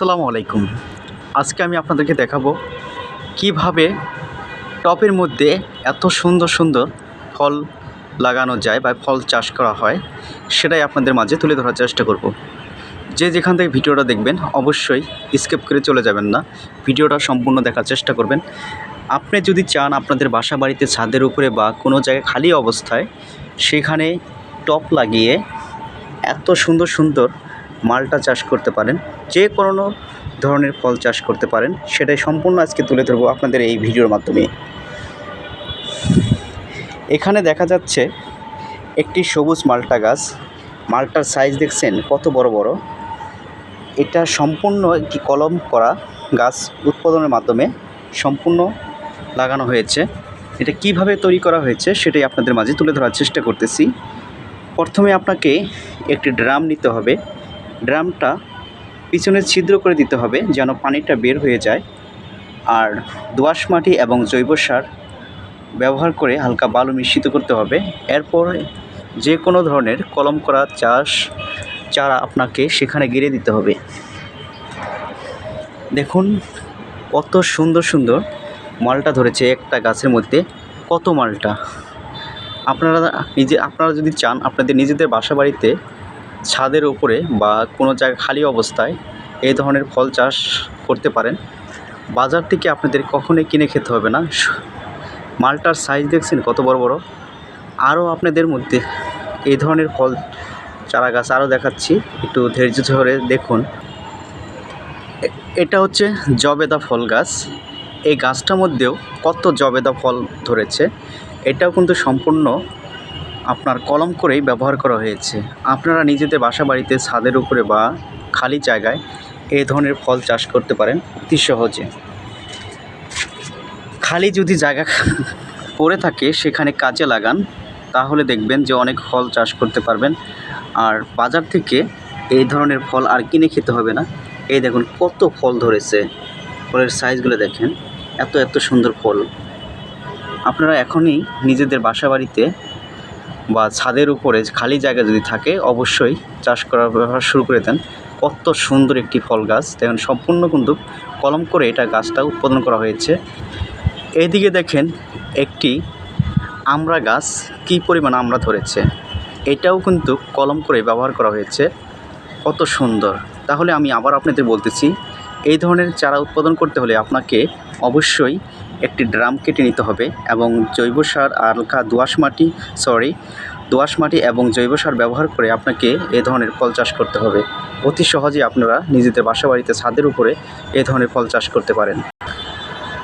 আসসালামু আলাইকুম। আজকে আমি আপনাদেরকে দেখাবো কীভাবে টবের মধ্যে এত সুন্দর সুন্দর ফল লাগানো যায় বা ফল চাষ করা হয়, সেটাই আপনাদের মাঝে তুলে ধরার চেষ্টা করব। যে যেখান থেকে ভিডিওটা দেখবেন, অবশ্যই স্কেপ করে চলে যাবেন না। ভিডিওটা সম্পূর্ণ দেখার চেষ্টা করবেন। আপনি যদি চান আপনাদের বাসা বাড়িতে ছাদের উপরে বা কোনো জায়গায় খালি অবস্থায়, সেখানে টপ লাগিয়ে এত সুন্দর সুন্দর মালটা চাষ করতে পারেন, যে কোনো ধরনের ফল চাষ করতে পারেন, সেটাই সম্পূর্ণ আজকে তুলে ধরবো আপনাদের এই ভিডিওর মাধ্যমে। এখানে দেখা যাচ্ছে একটি সবুজ মালটা গাছ, মালটার সাইজ দেখছেন কত বড় বড়। এটা সম্পূর্ণ একটি কলম করা গাছ উৎপাদনের মাধ্যমে সম্পূর্ণ লাগানো হয়েছে। এটা কীভাবে তৈরি করা হয়েছে সেটাই আপনাদের মাঝে তুলে ধরার চেষ্টা করতেছি। প্রথমে আপনাকে একটি ড্রাম নিতে হবে। ড্রামটা পিছনে ছিদ্র করে দিতে হবে যেন পানিটা বের হয়ে যায়। আর দোআঁশ মাটি এবং জৈব সার ব্যবহার করে হালকা বালু মিশ্রিত করতে হবে। এরপর যে কোনো ধরনের কলম করা চাষ চারা আপনাকে সেখানে গিরে দিতে হবে। দেখুন কত সুন্দর সুন্দর মালটা ধরেছে একটা গাছের মধ্যে। কত মালটা? আপনারা নিজে, আপনারা যদি চান আপনাদের নিজেদের বাসা বাড়িতে ছাদের উপরে বা কোনো জায়গায় খালি অবস্থায় এই ধরনের ফল চাষ করতে পারেন। বাজার থেকে আপনাদের কখনোই কিনে খেতে হবে না। মালটার সাইজ দেখছেন কত বড় বড়? আরও আপনাদের মধ্যে এই ধরনের ফল চারা গাছ আরও দেখাচ্ছি। একটু ধৈর্য ধরে দেখুন। এটা হচ্ছে জবেদা ফল গাছ। এই গাছটার মধ্যেও কত জবেদা ফল ধরেছে। এটাও কিন্তু সম্পূর্ণ আপনার কলম করেই ব্যবহার করা হয়েছে। আপনারা নিজেদের বাসা বাড়িতে ছাদের উপরে বা খালি জায়গায় এই ধরনের ফল চাষ করতে পারেন অতি সহজে। খালি যদি জায়গা পড়ে থাকে, সেখানে কাজে লাগান, তাহলে দেখবেন যে অনেক ফল চাষ করতে পারবেন। আর বাজার থেকে এই ধরনের ফল আর কিনে খেতে হবে না। এই দেখুন কত ফল ধরেছে। ফলের সাইজগুলো দেখেন, এত এত সুন্দর ফল। আপনারা এখনই নিজেদের বাসা বাড়িতে বা ছাদের উপরে খালি জায়গা যদি থাকে, অবশ্যই চাষ করার ব্যবহার শুরু করে দেন। কত সুন্দর একটি ফল গাছ। দেখুন, সম্পূর্ণ কিন্তু কলম করে এটা গাছটা উৎপাদন করা হয়েছে। এইদিকে দেখেন একটি আমরা গাছ কী পরিমাণ আমরা ধরেছে। এটাও কিন্তু কলম করে ব্যবহার করা হয়েছে। কত সুন্দর। তাহলে আমি আবার আপনাদের বলতেছি, এই ধরনের চারা উৎপাদন করতে হলে আপনাকে অবশ্যই একটি ড্রাম কেটে নিতে হবে এবং জৈব সার আর হালকা দোআঁশ মাটি সরি দোআঁশ মাটি এবং জৈব সার ব্যবহার করে আপনাকে এ ধরনের ফল চাষ করতে হবে। অতি সহজেই আপনারা নিজেদের বাসা বাড়িতে ছাদের উপরে এ ধরনের ফল চাষ করতে পারেন।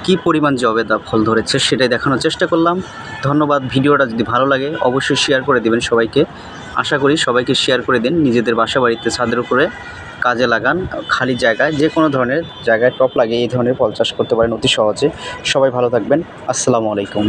কী পরিমাণ জবেদা ফল ধরেছে সেটাই দেখানোর চেষ্টা করলাম। ধন্যবাদ, ভিডিওটা যদি ভালো লাগে অবশ্যই শেয়ার করে দেবেন সবাইকে। আশা করি সবাইকে শেয়ার করে দিন নিজেদের বাসা বাড়িতে ছাদের উপরে। কাজে লাগান, খালি জায়গায় যে কোনো ধরনের জায়গায় টপ লাগিয়ে এই ধরনের ফল চাষ করতে পারেন অতি সহজে। সবাই ভালো থাকবেন। আসসালামু আলাইকুম।